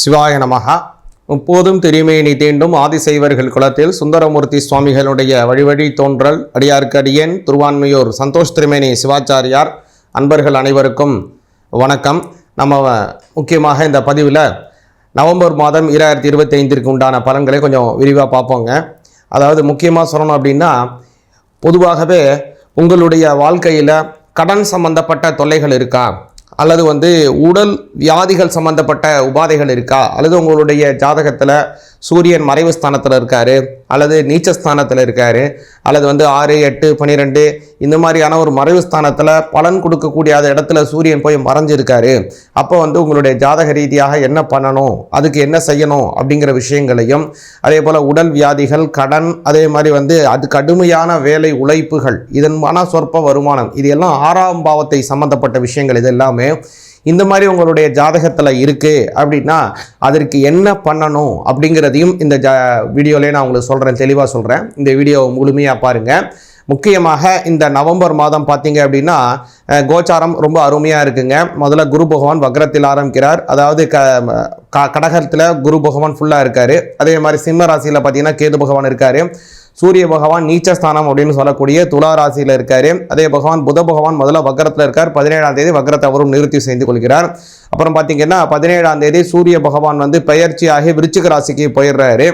சிவாய நமகா முப்போதும் திருமேனி தீண்டும் ஆதிசைவர்கள் குலத்தில் சுந்தரமூர்த்தி சுவாமிகளுடைய வழிவழி தோன்றல் அடியார்க்கு அடியேன் திருவான்மையூர் சந்தோஷ் திருமேனி சிவாச்சாரியார் அன்பர்கள் அனைவருக்கும் வணக்கம். நம்ம முக்கியமாக இந்த பதிவில் நவம்பர் மாதம் இராயிரத்தி இருபத்தி ஐந்திற்கு உண்டான பலன்களை கொஞ்சம் விரிவாக பார்ப்போங்க. அதாவது முக்கியமாக சொல்லணும் அப்படின்னா பொதுவாகவே உங்களுடைய வாழ்க்கையில் கடன் சம்பந்தப்பட்ட தொல்லைகள் இருக்கா? அல்லது வந்து உடல் வியாதிகள் சம்பந்தப்பட்ட உபாதைகள் இருக்கா? அல்லது உங்களுடைய ஜாதகத்தில் சூரியன் மறைவு ஸ்தானத்தில் இருக்காரு. அல்லது நீச்சஸ்தானத்தில் இருக்காரு. அல்லது வந்து ஆறு எட்டு பன்னிரெண்டு இந்த மாதிரியான ஒரு மறைவு ஸ்தானத்தில் பலன் கொடுக்கக்கூடிய அந்த இடத்துல சூரியன் போய் மறைஞ்சிருக்காரு. அப்போ வந்து உங்களுடைய ஜாதக ரீதியாக என்ன பண்ணணும்? அதுக்கு என்ன செய்யணும்? அப்படிங்கிற விஷயங்களையும் அதே போல் உடல் வியாதிகள் கடன் அதே மாதிரி வந்து அது கடுமையான வேலை உழைப்புகள் இதன் மன சொற்ப வருமானம் இது எல்லாம் ஆறாம் பாவத்தை சம்பந்தப்பட்ட விஷயங்கள் இது எல்லாமே இந்த மாதிரி உங்களுடைய ஜாதகத்தில் இருக்குது அப்படின்னா அதற்கு என்ன பண்ணணும் அப்படிங்கிறதையும் இந்த ஜா வீடியோலேயே நான் உங்களுக்கு சொல்கிறேன் தெளிவாக சொல்கிறேன் இந்த வீடியோ முழுமையாக பாருங்கள் முக்கியமாக இந்த நவம்பர் மாதம் பார்த்தீங்க அப்படின்னா கோச்சாரம் ரொம்ப அருமையாக இருக்குங்க. முதல்ல குரு பகவான் வக்ரத்தில் ஆரம்பிக்கிறார். அதாவது க க- கடகத்தில் குரு பகவான் ஃபுல்லாக இருக்கார். அதே மாதிரி சிம்ம ராசியில் பார்த்தீங்கன்னா கேது பகவான் இருக்கார். சூரிய பகவான் நீச்சஸ்தானம் அப்படின்னு சொல்லக்கூடிய துலா ராசியில் இருக்கார். அதே பகவான் புத பகவான் முதல்ல வக்கரத்தில் இருக்கார். பதினேழாம் தேதி வக்கரத்தை அவரும் நிறுத்தி செய்து கொள்கிறார். அப்புறம் பார்த்தீங்கன்னா பதினேழாம் தேதி சூரிய பகவான் வந்து பெயர்ச்சியாகி விருச்சிக ராசிக்கு போயிடுறாரு.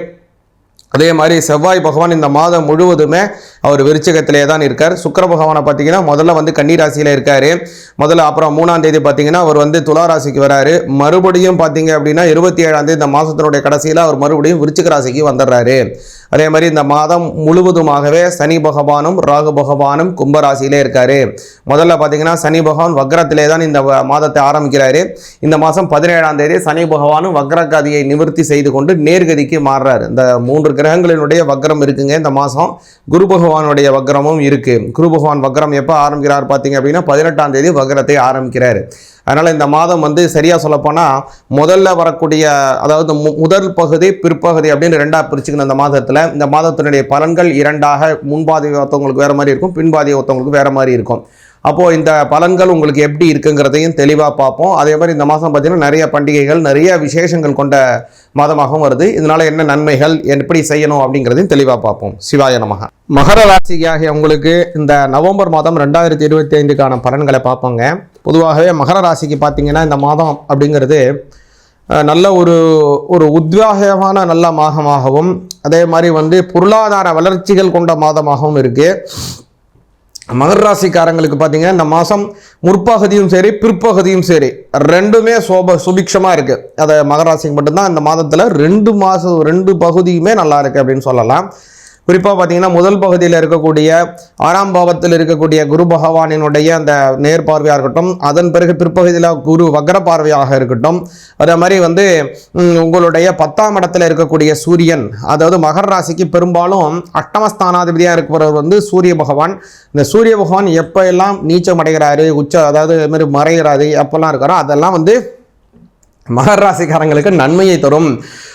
அதே மாதிரி செவ்வாய் பகவான் இந்த மாதம் முழுவதுமே அவர் விருச்சகத்திலே தான் இருக்கார். சுக்கர பகவானை பார்த்தீங்கன்னா முதல்ல வந்து கன்னிராசியில் இருக்கார். முதல்ல அப்புறம் மூணாம் தேதி பார்த்தீங்கன்னா அவர் வந்து துலா ராசிக்கு வராரு. மறுபடியும் பார்த்தீங்க அப்படின்னா இருபத்தி ஏழாம் தேதி இந்த மாதத்தினுடைய கடைசியில் அவர் மறுபடியும் விருச்சிக ராசிக்கு வந்துடுறாரு. அதே மாதிரி இந்த மாதம் முழுவதுமாகவே சனி பகவானும் ராகு பகவானும் கும்பராசியிலே இருக்கார். முதல்ல பார்த்தீங்கன்னா சனி பகவான் வக்ரத்திலே தான் இந்த வ- மாதத்தை ஆரம்பிக்கிறாரு. இந்த மாதம் பதினேழாம் தேதி சனி பகவானும் வக்ரகதியை நிவர்த்தி செய்து கொண்டு நேர்கதிக்கு மாறுறாரு. இந்த மூன்று கிரகங்களினுடைய வக்ரம் இருக்குங்க இந்த மாதம். குரு பகவானுடைய வக்ரமும் இருக்குது குரு பகவான் வக்ரம் எப்போ ஆரம்பிக்கிறார் பார்த்தீங்க அப்படின்னா பதினெட்டாம் தேதி வக்ரத்தை ஆரம்பிக்கிறார். அதனால் இந்த மாதம் வந்து சரியாக சொல்லப்போனால் முதல்ல வரக்கூடிய அதாவது மு- முதல் பகுதி பிற்பகுதி அப்படின்னு ரெண்டாக பிரிச்சுக்கணும் இந்த மாதத்தில். இந்த மாதத்தினுடைய பலன்கள் இரண்டாக முன்பாதி ஒருத்தவங்களுக்கு வேறு மாதிரி இருக்கும் பின்பாதி ஒருத்தவங்களுக்கு வேறு மாதிரி இருக்கும். அப்போது இந்த பலன்கள் உங்களுக்கு எப்படி இருக்குங்கிறதையும் தெளிவாக பார்ப்போம். அதே மாதிரி இந்த மாதம் பார்த்தீங்கன்னா நிறைய பண்டிகைகள் நிறைய விசேஷங்கள் கொண்ட மாதமாகவும் வருது. இதனால் என்ன நன்மைகள் எப்படி செய்யணும் அப்படிங்கிறதையும் தெளிவாக பார்ப்போம். சிவாய நமக. மகர ராசிக்காக உங்களுக்கு இந்த நவம்பர் மாதம் ரெண்டாயிரத்தி இருபத்தி ஐந்துக்கான பலன்களை பார்ப்போங்க. பொதுவாகவே மகர ராசிக்கு பார்த்தீங்கன்னா இந்த மாதம் அப்படிங்கிறது நல்ல ஒரு ஒரு உத்வேகமான நல்ல மாதமாகவும் அதே மாதிரி வந்து பொருளாதார வளர்ச்சிகள் கொண்ட மாதமாகவும் இருக்குது மகர ராசிக்காரங்களுக்கு பார்த்தீங்கன்னா இந்த மாதம் முற்பகுதியும் சரி பிற்பகுதியும் சரி ரெண்டுமே சோப சுபிக்ஷமாக இருக்குது அதை மகர ராசிக்கு மட்டும்தான் இந்த மாதத்தில் ரெண்டு மாதம் ரெண்டு பகுதியுமே நல்லா இருக்குது அப்படின்னு சொல்லலாம். குறிப்பாக பார்த்தீங்கன்னா முதல் பகுதியில் இருக்கக்கூடிய ஆறாம் பாவத்தில் இருக்கக்கூடிய குரு பகவானினுடைய அந்த நேர் பார்வையாக இருக்கட்டும் அதன் பிறகு பிற்பகுதியில் குரு வக்ர பார்வையாக இருக்கட்டும் அதே மாதிரி வந்து உங்களுடைய பத்தாம் இடத்துல இருக்கக்கூடிய சூரியன் அதாவது மகர ராசிக்கு பெரும்பாலும் அட்டமஸ்தானாதிபதியாக இருக்கிறவர் வந்து சூரிய பகவான். இந்த சூரிய பகவான் எப்போ எல்லாம் நீச்சம் அடைகிறாரு உச்ச அதாவது இது மாதிரி மறைகிறாரு எப்பெல்லாம் இருக்காரோ அதெல்லாம் வந்து மகர ராசிக்காரங்களுக்கு நன்மையை தரும்.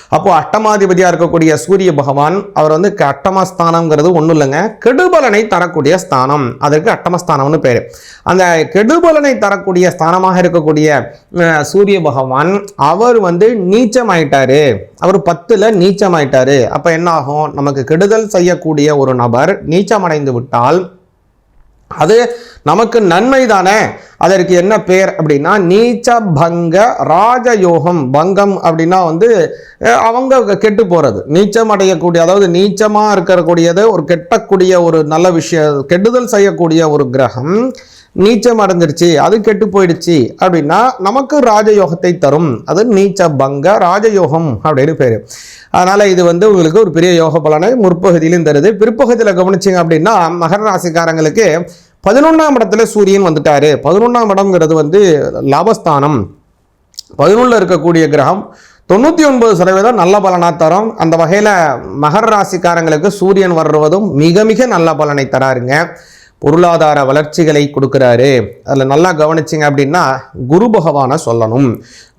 அப்போ அட்டமாதிபதியாக இருக்கக்கூடிய சூரிய பகவான் அவர் வந்து க- அட்டமஸ்தானம்ங்கிறது ஒன்றும் இல்லைங்க. கெடுபலனை தரக்கூடிய ஸ்தானம். அதற்கு அட்டமஸ்தானம்னு பேர். அந்த கெடுபலனை தரக்கூடிய ஸ்தானமாக இருக்கக்கூடிய சூரிய பகவான் அவர் வந்து நீச்சம் ஆயிட்டாரு அவர் பத்தில் நீச்சமாயிட்டாரு. அப்போ என்ன ஆகும் நமக்கு கெடுதல் செய்யக்கூடிய ஒரு நபர் நீச்சமடைந்து விட்டால் அது நமக்கு நன்மை தானே? அதற்கு என்ன பேர் அப்படின்னா நீச்ச பங்க ராஜயோகம். பங்கம் அப்படின்னா வந்து அவங்க கெட்டு போகிறது நீச்சம் அடையக்கூடிய அதாவது நீச்சமாக இருக்கக்கூடியது ஒரு கெட்டக்கூடிய ஒரு நல்ல விஷயம் கெடுதல் செய்யக்கூடிய ஒரு கிரகம். நீச்சம் அடைஞ்சிருச்சு அது கெட்டு போயிடுச்சு அப்படின்னா நமக்கு ராஜயோகத்தை தரும். அது நீச்ச பங்க ராஜயோகம் அப்படின்னு பேர். அதனால் இது வந்து உங்களுக்கு ஒரு பெரிய யோக பலனை முற்பகுதியிலும் தருது. பிற்பகுதியில் கவனிச்சிங்க அப்படின்னா மகர ராசிக்காரங்களுக்கு பதினொன்றாம் இடத்துல சூரியன் வந்துட்டாரு. பதினொன்றாம் இடம்ங்கிறது வந்து லாபஸ்தானம். பதினொன்றில் இருக்கக்கூடிய கிரகம் தொண்ணூற்றி ஒன்பது சதவீதம் நல்ல பலனாக தரும். அந்த வகையில் மகர ராசிக்காரங்களுக்கு சூரியன் வர்றதும் மிக மிக நல்ல பலனை தராருங்க. பொருளாதார வளர்ச்சிகளை கொடுக்குறாரு. அதில் நல்லா கவனிச்சிங்க அப்படின்னா குரு பகவானை சொல்லணும்.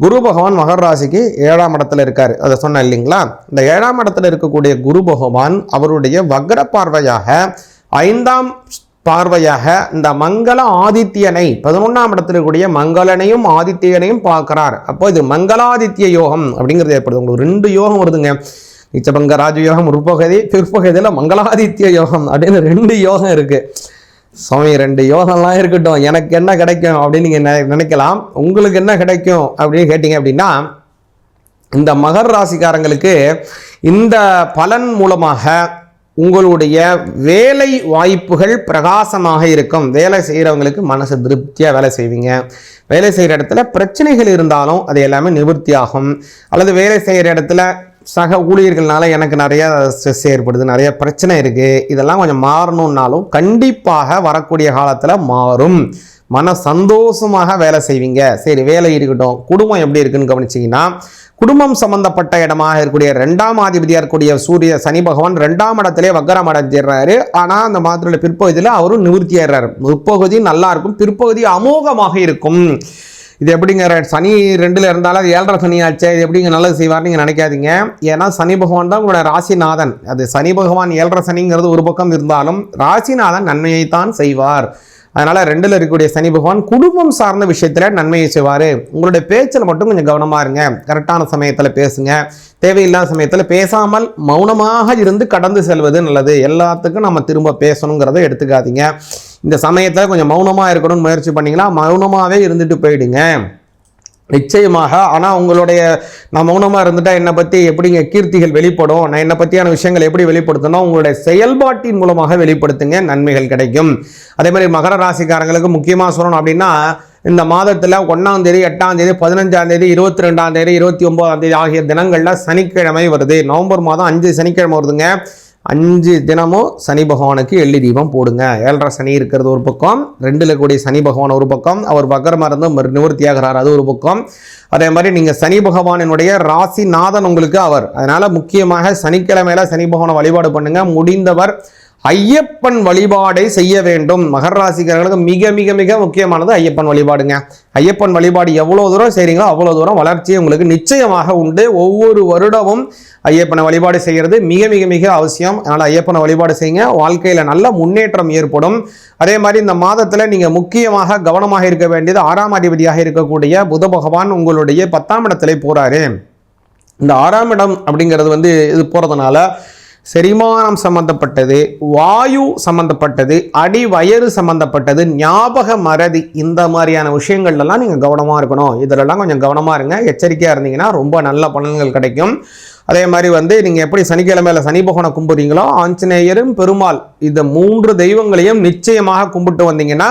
குரு பகவான் மகர ராசிக்கு ஏழாம் இடத்துல இருக்கார். அதை சொன்னேன் இல்லைங்களா? இந்த ஏழாம் இடத்துல இருக்கக்கூடிய குரு பகவான் அவருடைய வக்ர பார்வையாக ஐந்தாம் பார்வையாக இந்த மங்கள ஆதித்யனை பதினொன்றாம் இடத்துல இருக்கக்கூடிய மங்களனையும் ஆதித்யனையும் பார்க்கிறார். அப்போ இது மங்களாதித்ய யோகம் அப்படிங்கிறது ஏற்படுது. உங்களுக்கு ரெண்டு யோகம் வருதுங்க. நிச்சபங்க ராஜயோகம் உற்பகதி பிற்பகதியில் மங்களாதித்ய யோகம் அப்படின்னு ரெண்டு யோகம் இருக்கு. சுவாமி ரெண்டு யோகம்லாம் இருக்கட்டும். எனக்கு என்ன கிடைக்கும் அப்படின்னு நீங்கள் நினைக்கலாம். உங்களுக்கு என்ன கிடைக்கும் அப்படின்னு கேட்டிங்க அப்படின்னா இந்த மகர் ராசிக்காரங்களுக்கு இந்த பலன் மூலமாக உங்களுடைய வேலை வாய்ப்புகள் பிரகாசமாக இருக்கும். வேலை செய்கிறவங்களுக்கு மனசு திருப்தியாக வேலை செய்வீங்க. வேலை செய்கிற இடத்துல பிரச்சனைகள் இருந்தாலும் அது எல்லாமே நிவர்த்தியாகும். அல்லது வேலை செய்கிற இடத்துல சக ஊழியர்கள்னால எனக்கு நிறைய ஸ்ட்ரெஸ் ஏற்படுது நிறைய பிரச்சனை இருக்குது இதெல்லாம் கொஞ்சம் மாறணும்னாலும் கண்டிப்பாக வரக்கூடிய காலத்தில் மாறும். மன சந்தோஷமாக வேலை செய்வீங்க. சரி வேலை இருக்கட்டும். குடும்பம் எப்படி இருக்குன்னு கவனிச்சிங்கன்னா குடும்பம் சம்பந்தப்பட்ட இடமாக இருக்கக்கூடிய ரெண்டாம் ஆதிபதியாக இருக்கக்கூடிய சூரிய சனி பகவான் ரெண்டாம் இடத்திலே வக்கரம் அடைஞ்சிடுறாரு. ஆனால் அந்த மாதத்துல பிற்பகுதியில் அவரும் நிவர்த்தி முற்பகுதி நல்லா இருக்கும் பிற்பகுதி அமோகமாக இருக்கும். இது எப்படிங்க சனி ரெண்டில் இருந்தாலும் அது ஏழரை சனி ஆச்சே இது எப்படிங்க நல்லது செய்வார்னு நீங்கள் நினைக்காதீங்க. ஏன்னா சனி பகவான் தான் உங்களோட ராசிநாதன். அது சனி பகவான் ஏழரை சனிங்கிறது ஒரு பக்கம் இருந்தாலும் ராசிநாதன் நன்மையைத்தான் செய்வார். அதனால் ரெண்டில் இருக்கக்கூடிய சனி பகவான் குடும்பம் சார்ந்த விஷயத்தில் நன்மையை செய்வார். உங்களுடைய பேச்சில் மட்டும் கொஞ்சம் கவனமாக இருங்க. கரெக்டான சமயத்தில் பேசுங்க. தேவையில்லாத சமயத்தில் பேசாமல் மௌனமாக இருந்து கடந்து செல்வது நல்லது. எல்லாத்துக்கும் நம்ம திரும்ப பேசணுங்கிறத எடுத்துக்காதீங்க. இந்த சமயத்தில் கொஞ்சம் மௌனமாக இருக்கணும்னு முயற்சி பண்ணீங்கன்னா மௌனமாகவே இருந்துட்டு போயிடுங்க. நிச்சயமாக. ஆனால் உங்களுடைய நான் மௌனமாக இருந்துட்டால் என்னை பற்றி எப்படிங்க கீர்த்திகள் வெளிப்படும்? நான் என்னை பற்றியான விஷயங்கள் எப்படி வெளிப்படுத்தணும் உங்களுடைய செயல்பாட்டின் மூலமாக வெளிப்படுத்துங்க நன்மைகள் கிடைக்கும். அதே மாதிரி மகர ராசிக்காரங்களுக்கு முக்கியமாக சொல்லணும் அப்படின்னா இந்த மாதத்தில் ஒன்றாம் தேதி எட்டாம் தேதி பதினஞ்சாம் தேதி இருபத்தி ரெண்டாம் தேதி இருபத்தி ஒன்பதாம் தேதி ஆகிய தினங்களில் சனிக்கிழமை வருது. நவம்பர் மாதம் அஞ்சு சனிக்கிழமை வருதுங்க. அஞ்சு தினமும் சனி பகவானுக்கு எள்ளி தீபம் போடுங்க. ஏழரை சனி இருக்கிறது ஒரு பக்கம் ரெண்டில் கூடிய சனி பகவான் ஒரு பக்கம் அவர் வக்கரமாக இருந்து நிவர்த்தியாகிறார் அது ஒரு பக்கம். அதே மாதிரி நீங்கள் சனி பகவானினுடைய ராசிநாதன் உங்களுக்கு அவர். அதனால் முக்கியமாக சனிக்கிழமையில் சனி பகவானை வழிபாடு பண்ணுங்கள் முடிந்தவர் ஐயப்பன் வழிபாடை செய்ய வேண்டும். மகர ராசிக்காரர்களுக்கு மிக மிக மிக முக்கியமானது ஐயப்பன் வழிபாடுங்க. ஐயப்பன் வழிபாடு எவ்வளோ தூரம் செய்கிறீங்களோ அவ்வளோ தூரம் வளர்ச்சி உங்களுக்கு நிச்சயமாக உண்டு. ஒவ்வொரு வருடமும் ஐயப்பனை வழிபாடு செய்கிறது மிக மிக மிக அவசியம். அதனால் ஐயப்பனை வழிபாடு செய்யுங்க. வாழ்க்கையில் நல்ல முன்னேற்றம் ஏற்படும். அதே மாதிரி இந்த மாதத்தில் நீங்கள் முக்கியமாக கவனமாக இருக்க வேண்டியது ஆறாம் அதிபதியாக இருக்கக்கூடிய புத பகவான் உங்களுடைய பத்தாம் இடத்துல போகிறாரு இந்த ஆறாம் இடம் அப்படிங்கிறது வந்து இது போகிறதுனால செரிமானம் சம்பந்தப்பட்டது வாயு சம்பந்தப்பட்டது அடி வயறு சம்பந்தப்பட்டது ஞாபக மறதி இந்த மாதிரியான விஷயங்கள்லாம் நீங்கள் கவனமாக இருக்கணும். இதிலெல்லாம் கொஞ்சம் கவனமாக இருங்க. எச்சரிக்கையாக இருந்தீங்கன்னா ரொம்ப நல்ல பலன்கள் கிடைக்கும். அதே மாதிரி வந்து நீங்கள் எப்படி சனிக்கிழமையில் சனி பகவானை கும்பிட்றீங்களோ ஆஞ்சநேயரும் பெருமாள் இந்த மூன்று தெய்வங்களையும் நிச்சயமாக கும்பிட்டு வந்தீங்கன்னா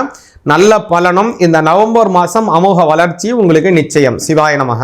நல்ல பலனும் இந்த நவம்பர் மாதம் அமோக வளர்ச்சி உங்களுக்கு நிச்சயம். சிவாய நமக.